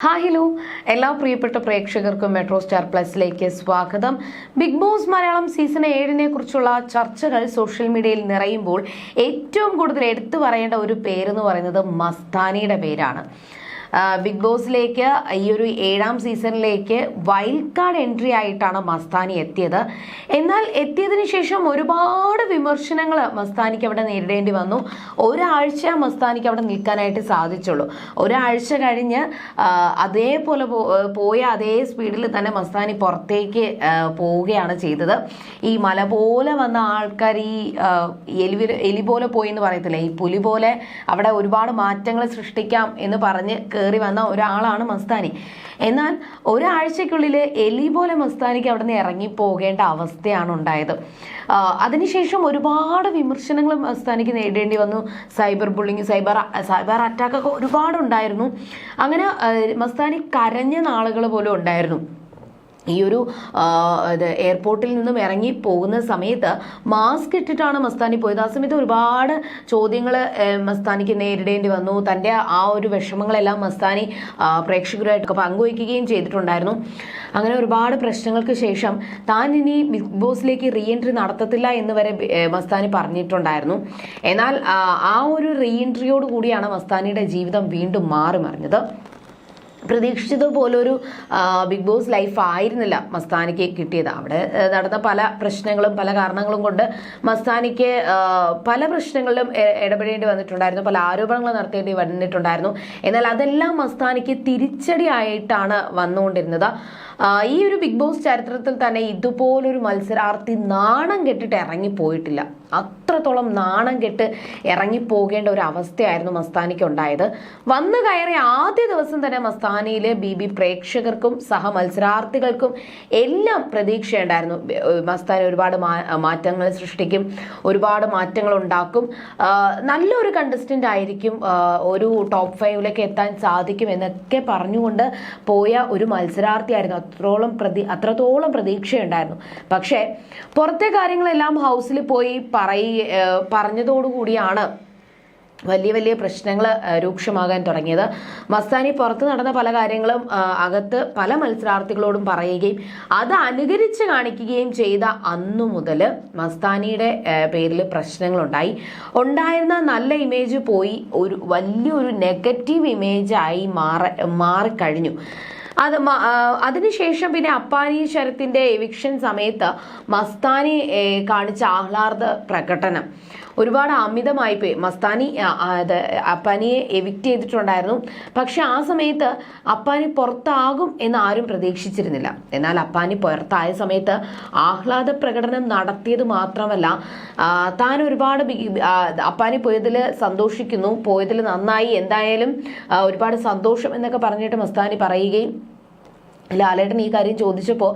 Hi hello. എല്ലാ പ്രിയപ്പെട്ട പ്രേക്ഷകർക്കും മെട്രോ സ്റ്റാർ പ്ലസിലേക്ക് സ്വാഗതം. ബിഗ് ബോസ് മലയാളം സീസൺ ഏഴിനെ കുറിച്ചുള്ള ചർച്ചകൾ സോഷ്യൽ മീഡിയയിൽ നിറയുമ്പോൾ ഏറ്റവും കൂടുതൽ എടുത്തു പറയേണ്ട ഒരു പേരെന്ന് പറയുന്നത് മസ്താനിയുടെ പേരാണ്. ബിഗ് ബോസിലേക്ക് ഈ ഒരു ഏഴാം സീസണിലേക്ക് വൈൽഡ് കാർഡ് എൻട്രി ആയിട്ടാണ് മസ്താനി എത്തിയത്. എന്നാൽ എത്തിയതിനു ശേഷം ഒരുപാട് വിമർശനങ്ങൾ മസ്താനിക്ക് അവിടെ നേരിടേണ്ടി വന്നു. ഒരാഴ്ച മസ്താനിക്ക് അവിടെ നിൽക്കാനായിട്ട് സാധിച്ചുള്ളൂ. ഒരാഴ്ച കഴിഞ്ഞ് അതേപോലെ പോയ അതേ സ്പീഡിൽ തന്നെ മസ്താനി പുറത്തേക്ക് പോവുകയാണ് ചെയ്തത്. ഈ മല പോലെ വന്ന ആൾക്കാർ ഈ എലിവിൽ എലി പോലെ പോയി എന്ന് പറയത്തില്ല? ഈ പുലി പോലെ അവിടെ ഒരുപാട് മാറ്റങ്ങൾ സൃഷ്ടിക്കാം എന്ന് പറഞ്ഞ് കയറി വന്ന ഒരാളാണ് മസ്താനി. എന്നാൽ ഒരാഴ്ചക്കുള്ളിൽ എലി പോലെ മസ്താനിക്ക് അവിടെ നിന്ന് ഇറങ്ങി പോകേണ്ട അവസ്ഥയാണ് ഉണ്ടായത്. അതിനുശേഷം ഒരുപാട് വിമർശനങ്ങൾ മസ്താനിക്ക് നേടേണ്ടി വന്നു. സൈബർ ബുള്ളിങ് സൈബർ സൈബർ അറ്റാക്കൊക്കെ ഒരുപാടുണ്ടായിരുന്നു. അങ്ങനെ മസ്താനി കരഞ്ഞ നാളുകൾ പോലും ഉണ്ടായിരുന്നു. ഈ ഒരു എയർപോർട്ടിൽ നിന്നും ഇറങ്ങി പോകുന്ന സമയത്ത് മാസ്ക് ഇട്ടിട്ടാണ് മസ്താനി പോയത്. ആ സമയത്ത് ഒരുപാട് ചോദ്യങ്ങൾ മസ്താനിക്ക് നേരിടേണ്ടി വന്നു. തന്റെ ആ ഒരു വിഷമങ്ങളെല്ലാം മസ്താനി പ്രേക്ഷകരുമായിട്ടൊക്കെ പങ്കുവയ്ക്കുകയും ചെയ്തിട്ടുണ്ടായിരുന്നു. അങ്ങനെ ഒരുപാട് പ്രശ്നങ്ങൾക്ക് ശേഷം താൻ ഇനി ബിഗ് ബോസിലേക്ക് റീ എൻട്രി നടത്തത്തില്ല എന്ന് വരെ മസ്താനി പറഞ്ഞിട്ടുണ്ടായിരുന്നു. എന്നാൽ ആ ഒരു റീ എൻട്രിയോട് കൂടിയാണ് മസ്താനിയുടെ ജീവിതം വീണ്ടും മാറി മറിഞ്ഞത് പ്രതീക്ഷിച്ചതുപോലൊരു ബിഗ് ബോസ് ലൈഫ് ആയിരുന്നില്ല മസ്താനിക്ക് കിട്ടിയത്. അവിടെ നടന്ന പല പ്രശ്നങ്ങളും പല കാരണങ്ങളും കൊണ്ട് മസ്താനിക്ക് പല പ്രശ്നങ്ങളിലും ഇടപെടേണ്ടി വന്നിട്ടുണ്ടായിരുന്നു. പല ആരോപണങ്ങൾ നടത്തേണ്ടി വന്നിട്ടുണ്ടായിരുന്നു. എന്നാൽ അതെല്ലാം മസ്താനിക്ക് തിരിച്ചടിയായിട്ടാണ് വന്നുകൊണ്ടിരുന്നത്. ഈ ഒരു ബിഗ് ബോസ് ചരിത്രത്തിൽ തന്നെ ഇതുപോലൊരു മത്സരാർത്ഥി നാണം കെട്ടിട്ട് ഇറങ്ങിപ്പോയിട്ടില്ല. അത്രത്തോളം നാണം കെട്ട് ഇറങ്ങിപ്പോകേണ്ട ഒരു അവസ്ഥയായിരുന്നു മസ്താനിക്ക് ഉണ്ടായത്. വന്നു കയറിയ ആദ്യ ദിവസം തന്നെ മസ്താനിയിലെ ബി ബി പ്രേക്ഷകർക്കും സഹ മത്സരാർത്ഥികൾക്കും എല്ലാം പ്രതീക്ഷയുണ്ടായിരുന്നു. മസ്താനി ഒരുപാട് മാറ്റങ്ങൾ സൃഷ്ടിക്കും ഒരുപാട് മാറ്റങ്ങൾ ഉണ്ടാക്കും. നല്ലൊരു കണ്ടസ്റ്റന്റ് ആയിരിക്കും ഒരു ടോപ്പ് ഫൈവിലേക്ക് എത്താൻ സാധിക്കും എന്നൊക്കെ പറഞ്ഞുകൊണ്ട് പോയ ഒരു മത്സരാർത്ഥിയായിരുന്നു. അത്രോളം പ്രതി അത്രത്തോളം പ്രതീക്ഷയുണ്ടായിരുന്നു. പക്ഷേ പുറത്തെ കാര്യങ്ങളെല്ലാം ഹൗസിൽ പോയി പറയ പറഞ്ഞതോടുകൂടിയാണ് വലിയ വലിയ പ്രശ്നങ്ങൾ രൂക്ഷമാകാൻ തുടങ്ങിയത്. മസ്താനി പുറത്ത് നടന്ന പല കാര്യങ്ങളും അകത്ത് പല മത്സരാർത്ഥികളോടും പറയുകയും അത് അനുകരിച്ച് കാണിക്കുകയും ചെയ്ത അന്നു മുതൽ മസ്താനിയുടെ പേരിൽ പ്രശ്നങ്ങളുണ്ടായി. ഉണ്ടായിരുന്ന നല്ല ഇമേജ് പോയി ഒരു വലിയൊരു നെഗറ്റീവ് ഇമേജായി മാറ മാറിക്കഴിഞ്ഞു. അത് അതിനുശേഷം പിന്നെ അപ്പാനി ശരത്തിന്റെ എവിക്ഷൻ സമയത്ത് മസ്താനി കാണിച്ച ആഹ്ലാദ പ്രകടനം. ഒരുപാട് അമിതമായി പോയി. മസ്താനി അത് അപ്പാനിയെ എവിക്റ്റ് ചെയ്തിട്ടുണ്ടായിരുന്നു. പക്ഷെ ആ സമയത്ത് അപ്പാനി പുറത്താകും എന്ന് ആരും പ്രതീക്ഷിച്ചിരുന്നില്ല. എന്നാൽ അപ്പാനി പുറത്തായ സമയത്ത് ആഹ്ലാദ പ്രകടനം നടത്തിയത് മാത്രമല്ല താൻ ഒരുപാട് അപ്പാനി പോയതിൽ സന്തോഷിക്കുന്നു. പോയതിൽ നന്നായി. എന്തായാലും ഒരുപാട് സന്തോഷം എന്നൊക്കെ പറഞ്ഞിട്ട് മസ്താനി പറയുകയും ലാലേട്ടൻ ഈ കാര്യം ചോദിച്ചപ്പോൾ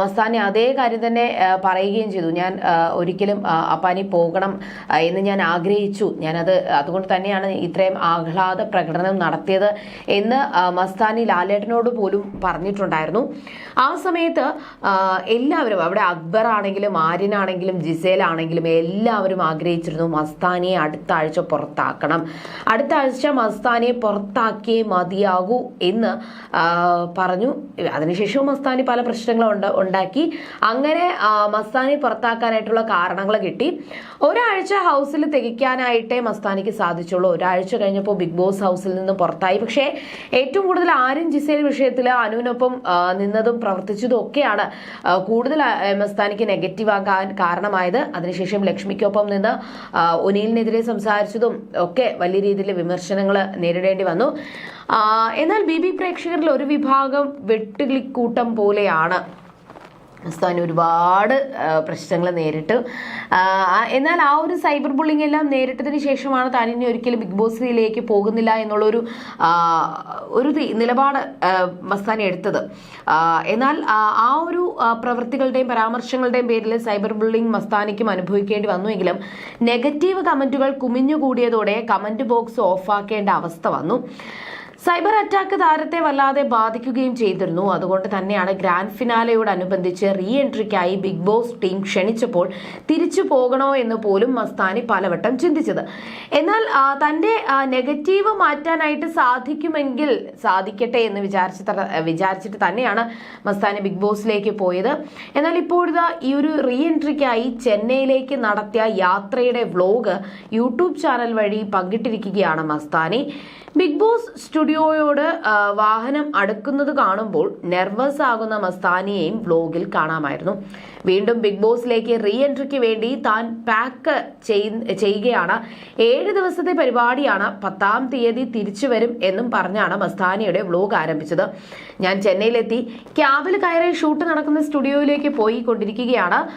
മസ്താനെ അതേ കാര്യം തന്നെ പറയുകയും ചെയ്തു. ഞാൻ ഒരിക്കലും അപ്പാനി പോകണം എന്ന് ഞാൻ ആഗ്രഹിച്ചു. ഞാനത് അതുകൊണ്ട് തന്നെയാണ് ഇത്രയും ആഹ്ലാദ പ്രകടനം നടത്തിയത് എന്ന് മസ്താനി ലാലേട്ടനോട് പോലും പറഞ്ഞിട്ടുണ്ടായിരുന്നു. ആ സമയത്ത് എല്ലാവരും അവിടെ അക്ബർ ആണെങ്കിലും ആര്യനാണെങ്കിലും ജിസേലാണെങ്കിലും എല്ലാവരും ആഗ്രഹിച്ചിരുന്നു മസ്താനിയെ അടുത്ത ആഴ്ച പുറത്താക്കണം. അടുത്ത ആഴ്ച മസ്താനിയെ പുറത്താക്കിയേ മതിയാകൂ എന്ന് പറഞ്ഞു. അതിനുശേഷവും മസ്താനി പല പ്രശ്നങ്ങളും ഉണ്ട് ഉണ്ടാക്കി. അങ്ങനെ മസ്താനി പുറത്താക്കാനായിട്ടുള്ള കാരണങ്ങൾ കിട്ടി. ഒരാഴ്ച ഹൗസിൽ തികയ്ക്കാനായിട്ടേ മസ്താനിക്ക് സാധിച്ചുള്ളൂ. ഒരാഴ്ച കഴിഞ്ഞപ്പോൾ ബിഗ് ബോസ് ഹൗസിൽ നിന്ന് പുറത്തായി. പക്ഷേ ഏറ്റവും കൂടുതൽ ആരും ജിസേൽ വിഷയത്തിൽ അനുവിനൊപ്പം നിന്നതും പ്രവർത്തിച്ചതും ഒക്കെയാണ് കൂടുതൽ മസ്താനിക്ക് നെഗറ്റീവ് ആകാൻ കാരണമായത്. അതിനുശേഷം ലക്ഷ്മിക്കൊപ്പം നിന്ന് ഒനിയിലിനെതിരെ സംസാരിച്ചതും ഒക്കെ വലിയ രീതിയിൽ വിമർശനങ്ങൾ നേരിടേണ്ടി വന്നു. എന്നാൽ ബി ബി പ്രേക്ഷകരിൽ ഒരു വിഭാഗം വെട്ടുകിളിക്കൂട്ടം പോലെയാണ്. സ്ഥാനം ഒരുപാട് പ്രശ്നങ്ങൾ നേരിട്ട്. എന്നാൽ ആ ഒരു സൈബർ ബുള്ളിംഗ് എല്ലാം നേരിട്ടതിന് ശേഷമാണ് താൻ ഇനി ഒരിക്കലും ബിഗ് ബോസിലേക്ക് പോകുന്നില്ല എന്നുള്ളൊരു ഒരു നിലപാട് മസ്താൻ എടുത്തത്. എന്നാൽ ആ ഒരു പ്രവൃത്തികളുടെയും പരാമർശങ്ങളുടെയും പേരിൽ സൈബർ ബുള്ളിംഗ് മസ്താനിക്കും അനുഭവിക്കേണ്ടി വന്നുവെങ്കിലും നെഗറ്റീവ് കമന്റുകൾ കുമിഞ്ഞുകൂടിയതോടെ കമന്റ് ബോക്സ് ഓഫാക്കേണ്ട അവസ്ഥ വന്നു. സൈബർ അറ്റാക്ക് താരത്തെ വല്ലാതെ ബാധിക്കുകയും ചെയ്തിരുന്നു. അതുകൊണ്ട് തന്നെയാണ് ഗ്രാൻഡ് ഫിനാലയോടനുബന്ധിച്ച് റീ എൻട്രിക്കായി ബിഗ് ബോസ് ടീം ക്ഷണിച്ചപ്പോൾ തിരിച്ചു പോകണോ എന്ന് പോലും മസ്താനി പലവട്ടം ചിന്തിച്ചത്. എന്നാൽ തന്റെ നെഗറ്റീവ് മാറ്റാനായിട്ട് സാധിക്കുമെങ്കിൽ സാധിക്കട്ടെ എന്ന് വിചാരിച്ച വിചാരിച്ചിട്ട് തന്നെയാണ് മസ്താനി ബിഗ് ബോസിലേക്ക് പോയത്. എന്നാൽ ഇപ്പോഴിതാ ഈ ഒരു റീ എൻട്രിക്കായി ചെന്നൈയിലേക്ക് നടത്തിയ യാത്രയുടെ വ്ലോഗ് യൂട്യൂബ് ചാനൽ വഴി പങ്കിട്ടിരിക്കുകയാണ് മസ്താനി. ബിഗ് ബോസ് സ്റ്റുഡിയോയോട് ആ, വാഹനം അടുക്കുന്നത് കാണുമ്പോൾ നെർവസ് ആകുന്ന മസ്താനിയെയും വ്ലോഗിൽ കാണാമായിരുന്നു. വീണ്ടും ബിഗ് ബോസിലേക്ക് റീ എൻട്രിക്ക് വേണ്ടി താൻ പാക്ക് ചെയ്യുകയാണ്. ഏഴ് ദിവസത്തെ പരിപാടിയാണ് പത്താം തീയതി തിരിച്ചു വരും എന്നും പറഞ്ഞാണ് മസ്താനിയുടെ വ്ലോഗ് ആരംഭിച്ചത്. ഞാൻ ചെന്നൈയിലെത്തി. ക്യാബിൽ കയറി ഷൂട്ട് നടക്കുന്ന സ്റ്റുഡിയോയിലേക്ക് പോയി കൊണ്ടിരിക്കുകയാണ്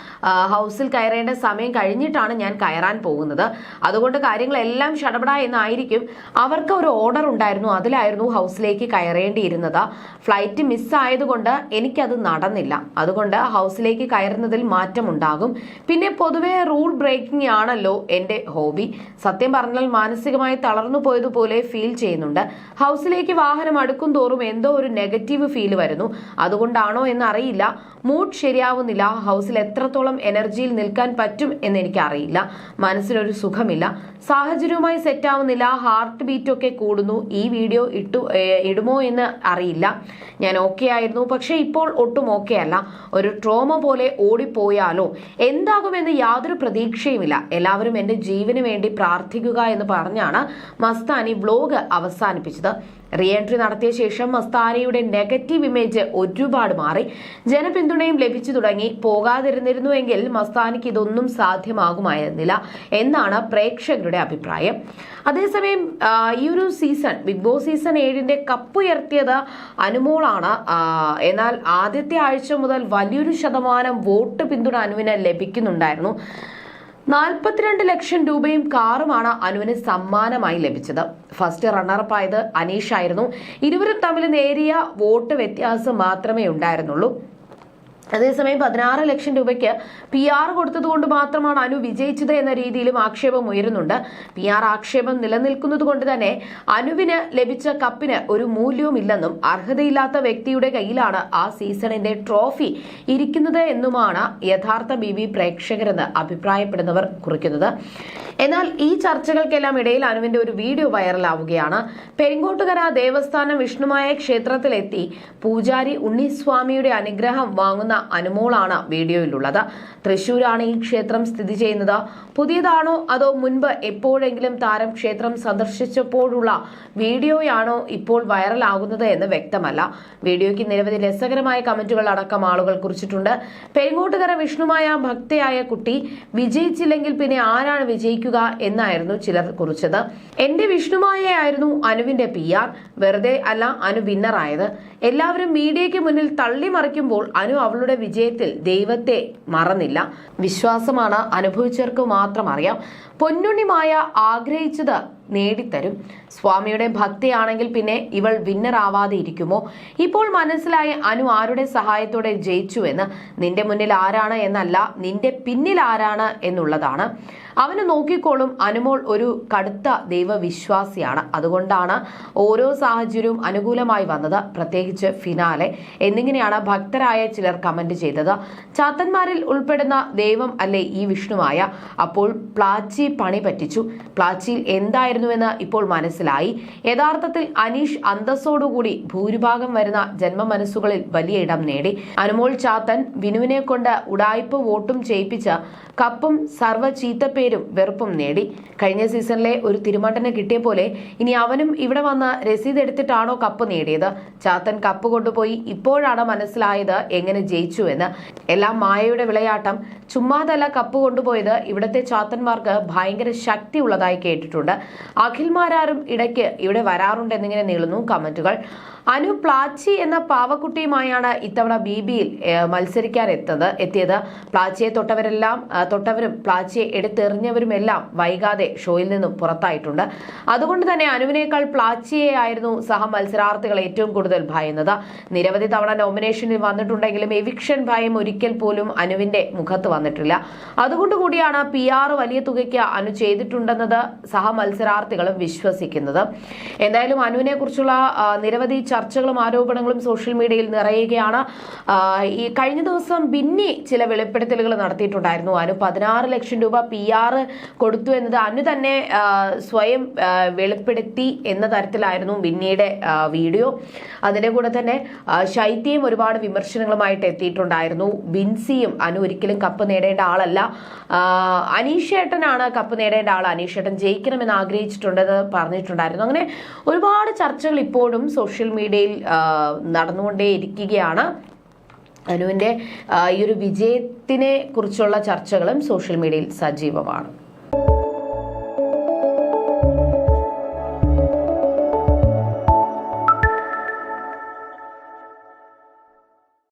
ഹൗസിൽ കയറേണ്ട സമയം കഴിഞ്ഞിട്ടാണ് ഞാൻ കയറാൻ പോകുന്നത്. അതുകൊണ്ട് കാര്യങ്ങളെല്ലാം ഷടപട എന്നായിരിക്കും. അവർക്ക് ഒരു ഓർഡർ ഉണ്ടായിരുന്നു. അതിലായിരുന്നു ഹൗസിലേക്ക് കയറേണ്ടിയിരുന്നത്. ഫ്ലൈറ്റ് മിസ്സായതുകൊണ്ട് എനിക്കത് നടന്നില്ല. അതുകൊണ്ട് ഹൗസിലേക്ക് കയറുന്നതിൽ മാറ്റമുണ്ടാകും. പിന്നെ പൊതുവെ റൂൾ ബ്രേക്കിംഗ് ആണല്ലോ എന്റെ ഹോബി. സത്യം പറഞ്ഞാൽ മാനസികമായി തളർന്നു പോയതുപോലെ ഫീൽ ചെയ്യുന്നുണ്ട്. ഹൗസിലേക്ക് വാഹനം അടുക്കും തോറും എന്തോ ഒരു നെഗറ്റീവ് ഫീൽ വരുന്നു. അതുകൊണ്ടാണോ എന്ന് അറിയില്ല മൂഡ് ശരിയാവുന്നില്ല. ഹൗസിൽ എത്രത്തോളം എനർജിയിൽ നിൽക്കാൻ പറ്റും എന്ന് എനിക്കറിയില്ല മനസ്സിലൊരു സുഖമില്ല. സാഹചര്യവുമായി സെറ്റ് ആവുന്നില്ല ഹാർട്ട് ബീറ്റ് ഒക്കെ കൂടുന്നു. ഈ വീഡിയോ ഇട്ടു ഇടുമോ എന്ന് അറിയില്ല. ഞാൻ ഓക്കെ ആയിരുന്നു. പക്ഷേ ഇപ്പോൾ ഒട്ടും ഓക്കെ അല്ല. ഒരു ട്രോമ പോലെ ഓടിപ്പോയാലോ? എന്താകുമെന്ന് യാതൊരു പ്രതീക്ഷയുമില്ല. എല്ലാവരും എന്റെ ജീവന് വേണ്ടി പ്രാർത്ഥിക്കുക എന്ന് പറഞ്ഞാണ് മസ്താനി വ്ലോഗ് അവസാനിപ്പിച്ചത്. റീ എൻട്രി നടത്തിയ ശേഷം മസ്താനിയുടെ നെഗറ്റീവ് ഇമേജ് ഒരുപാട് മാറി. ജനപിന്തുണയും ലഭിച്ചു തുടങ്ങി. പോകാതിരുന്നിരുന്നുവെങ്കിൽ മസ്താനിക്ക് ഇതൊന്നും സാധ്യമാകുമായിരുന്നില്ല എന്നാണ് പ്രേക്ഷകരുടെ അഭിപ്രായം. അതേസമയം ഈ ഒരു സീസൺ ബിഗ് ബോസ് സീസൺ ഏഴിന്റെ കപ്പുയർത്തിയത് അനുമോളാണ്. എന്നാൽ ആദ്യത്തെ ആഴ്ച മുതൽ വലിയൊരു ശതമാനം വോട്ട് പിന്തുണ അനുവിന് ലഭിക്കുന്നുണ്ടായിരുന്നു. നാൽപ്പത്തിരണ്ട് ലക്ഷം രൂപയും കാറുമാണ് അനുവിന് സമ്മാനമായി ലഭിച്ചത്. ഫസ്റ്റ് റണ്ണറപ്പ് ആയത് അനീഷ് ആയിരുന്നു. ഇരുവരും തമ്മിൽ നേരിയ വോട്ട് വ്യത്യാസം മാത്രമേ ഉണ്ടായിരുന്നുള്ളൂ. അതേസമയം പതിനാറ് ലക്ഷം രൂപയ്ക്ക് പി ആർ കൊടുത്തതുകൊണ്ട് മാത്രമാണ് അനു വിജയിച്ചത് എന്ന രീതിയിലും ആക്ഷേപം ഉയരുന്നുണ്ട്. പി ആർ ആക്ഷേപം നിലനിൽക്കുന്നത് കൊണ്ട് തന്നെ അനുവിന് ലഭിച്ച കപ്പിന് ഒരു മൂല്യവുമില്ലെന്നും അർഹതയില്ലാത്ത വ്യക്തിയുടെ കയ്യിലാണ് ആ സീസണിന്റെ ട്രോഫി ഇരിക്കുന്നത് എന്നുമാണ് യഥാർത്ഥ ബി ബി പ്രേക്ഷകരെന്ന് അഭിപ്രായപ്പെടുന്നവർ കുറിക്കുന്നത്. എന്നാൽ ഈ ചർച്ചകൾക്കെല്ലാം ഇടയിൽ അനുവിന്റെ ഒരു വീഡിയോ വൈറലാവുകയാണ്. പെരിങ്ങോട്ടുകര ദേവസ്ഥാനം വിഷ്ണുമായ ക്ഷേത്രത്തിലെത്തി പൂജാരി ഉണ്ണിസ്വാമിയുടെ അനുഗ്രഹം വാങ്ങുന്ന അനുമോളാണ് വീഡിയോയിലുള്ളത്. തൃശൂരാണ് ഈ ക്ഷേത്രം സ്ഥിതി ചെയ്യുന്നത്. പുതിയതാണോ അതോ മുൻപ് എപ്പോഴെങ്കിലും താരം ക്ഷേത്രം സന്ദർശിച്ചപ്പോഴുള്ള വീഡിയോയാണോ ഇപ്പോൾ വൈറലാകുന്നത് എന്ന് വ്യക്തമല്ല. വീഡിയോയ്ക്ക് നിരവധി രസകരമായ കമന്റുകൾ അടക്കം ആളുകൾ കുറിച്ചിട്ടുണ്ട്. പെരിങ്ങോട്ടുകര വിഷ്ണുമായ ഭക്തയായ കുട്ടി വിജയിച്ചില്ലെങ്കിൽ പിന്നെ ആരാണ് വിജയിക്കുക? എന്നായിരുന്നു ചിലർ കുറിച്ചത്. എന്റെ വിഷ്ണുമായയായിരുന്നു അനുവിന്റെ പി ആർ. വെറുതെ അല്ല അനു വിന്നറായത്. എല്ലാവരും മീഡിയയ്ക്ക് മുന്നിൽ തള്ളി മറിക്കുമ്പോൾ അനു അവളുടെ വിജയത്തിൽ ദൈവത്തെ മറന്നില്ല. വിശ്വാസമാണ് അനുഭവിച്ചവർക്ക് മാത്രം അറിയാം. പൊന്നുണ്ണിമായ ആഗ്രഹിച്ചത് നേടിത്തരും. സ്വാമിയുടെ ഭക്തിയാണെങ്കിൽ പിന്നെ ഇവൾ വിന്നർ ആവാതെ ഇരിക്കുമോ? ഇപ്പോൾ മനസ്സിലായി അനു ആരുടെ സഹായത്തോടെ ജയിച്ചു എന്ന് നിന്റെ മുന്നിൽ ആരാണ് എന്നല്ല നിന്റെ പിന്നിൽ ആരാണ് എന്നുള്ളതാണ്. അവന് നോക്കിക്കോളും. അനുമോൾ ഒരു കടുത്ത ദൈവവിശ്വാസിയാണ്. അതുകൊണ്ടാണ് ഓരോ സാഹചര്യവും അനുകൂലമായി വന്നത്. പ്രത്യേകിച്ച് ഫിനാലെ. എന്നിങ്ങനെയാണ് ഭക്തരായ ചിലർ കമന്റ് ചെയ്തത്. ചാത്തന്മാരിൽ ഉൾപ്പെടുന്ന ദൈവം അല്ലേ ഈ വിഷ്ണുവായ? അപ്പോൾ പ്ലാച്ചി പണി പറ്റിച്ചു. പ്ലാച്ചിയിൽ എന്തായിരുന്നുവെന്ന് ഇപ്പോൾ മനസ്സിലായി. യഥാർത്ഥത്തിൽ അനീഷ് അന്തസ്സോടുകൂടി ഭൂരിഭാഗം വരുന്ന ജന്മമനസ്സുകളിൽ വലിയ ഇടം നേടി. അനുമോൾ ചാത്തൻ വിനുവിനെ കൊണ്ട് ഉടായ്പ വോട്ടും ചെയ്യിപ്പിച്ച് കപ്പും സർവ വെറുപ്പും നേടി. കഴിഞ്ഞ സീസണിലെ ഒരു തിരുമണ്ടന് കിട്ടിയ പോലെ ഇനി അവനും ഇവിടെ വന്ന രസീത് എടുത്തിട്ടാണോ കപ്പ് നേടിയത്? ചാത്തൻ കപ്പ് കൊണ്ടുപോയി ഇപ്പോഴാണ് മനസ്സിലായത് എങ്ങനെ ജയിച്ചു എന്ന്. എല്ലാം മായയുടെ വിളയാട്ടം. ചുമ്മാതല്ല കപ്പ് കൊണ്ടുപോയത്. ഇവിടുത്തെ ചാത്തന്മാർക്ക് ഭയങ്കര ശക്തി ഉള്ളതായി കേട്ടിട്ടുണ്ട്. അഖിൽമാരാരും ഇടയ്ക്ക് ഇവിടെ വരാറുണ്ട് എന്നിങ്ങനെ നീളുന്നു കമന്റുകൾ. അനു പ്ലാച്ചി എന്ന പാവക്കുട്ടിയുമായാണ് ഇത്തവണ ബി ബിയിൽ മത്സരിക്കാൻ എത്തത് എത്തിയത്. പ്ലാച്ചിയെ തൊട്ടവരെല്ലാം തൊട്ടവരും പ്ലാച്ചിയെ എടുത്തെറിഞ്ഞവരുമെല്ലാം വൈകാതെ ഷോയിൽ നിന്നും പുറത്തായിട്ടുണ്ട്. അതുകൊണ്ട് തന്നെ അനുവിനേക്കാൾ പ്ലാച്ചിയെ ആയിരുന്നു സഹ മത്സരാർത്ഥികൾ ഏറ്റവും കൂടുതൽ ഭയന്നത്. നിരവധി തവണ നോമിനേഷനിൽ വന്നിട്ടുണ്ടെങ്കിലും എവിക്ഷൻ ഭയം ഒരിക്കൽ പോലും അനുവിന്റെ മുഖത്ത് വന്നിട്ടില്ല. അതുകൊണ്ട് കൂടിയാണ് പി ആർ വലിയ തുകയ്ക്ക് അനു ചെയ്തിട്ടുണ്ടെന്നത് സഹ മത്സരാർത്ഥികളും വിശ്വസിക്കുന്നത്. എന്തായാലും അനുവിനെ കുറിച്ചുള്ള നിരവധി ചർച്ചകളും ആരോപണങ്ങളും സോഷ്യൽ മീഡിയയിൽ നിറയുകയാണ്. ഈ കഴിഞ്ഞ ദിവസം ബിന്നി ചില വെളിപ്പെടുത്തലുകൾ നടത്തിയിട്ടുണ്ടായിരുന്നു. അനു പതിനാറ് ലക്ഷം രൂപ പി ആർ കൊടുത്തു എന്നത് അനു തന്നെ സ്വയം വെളിപ്പെടുത്തി എന്ന തരത്തിലായിരുന്നു ബിന്നിയുടെ വീഡിയോ. അതിന്റെ കൂടെ തന്നെ ശൈത്യം ഒരുപാട് വിമർശനങ്ങളുമായിട്ട് എത്തിയിട്ടുണ്ടായിരുന്നു. ബിൻസിയും അനു ഒരിക്കലും കപ്പ് നേടേണ്ട ആളല്ല. അനീഷേട്ടനാണ് കപ്പ് നേടേണ്ട ആൾ അനീഷേട്ടൻ ജയിക്കണമെന്ന് ആഗ്രഹിച്ചിട്ടുണ്ടെന്ന് പറഞ്ഞിട്ടുണ്ടായിരുന്നു. അങ്ങനെ ഒരുപാട് ചർച്ചകൾ ഇപ്പോഴും സോഷ്യൽ മീഡിയയിൽ നടന്നുകൊണ്ടേയിരിക്കുകയാണ്. അനുവിന്റെ ഈ ഒരു വിജയത്തിനെ കുറിച്ചുള്ള ചർച്ചകളും സോഷ്യൽ മീഡിയയിൽ സജീവമാണ്.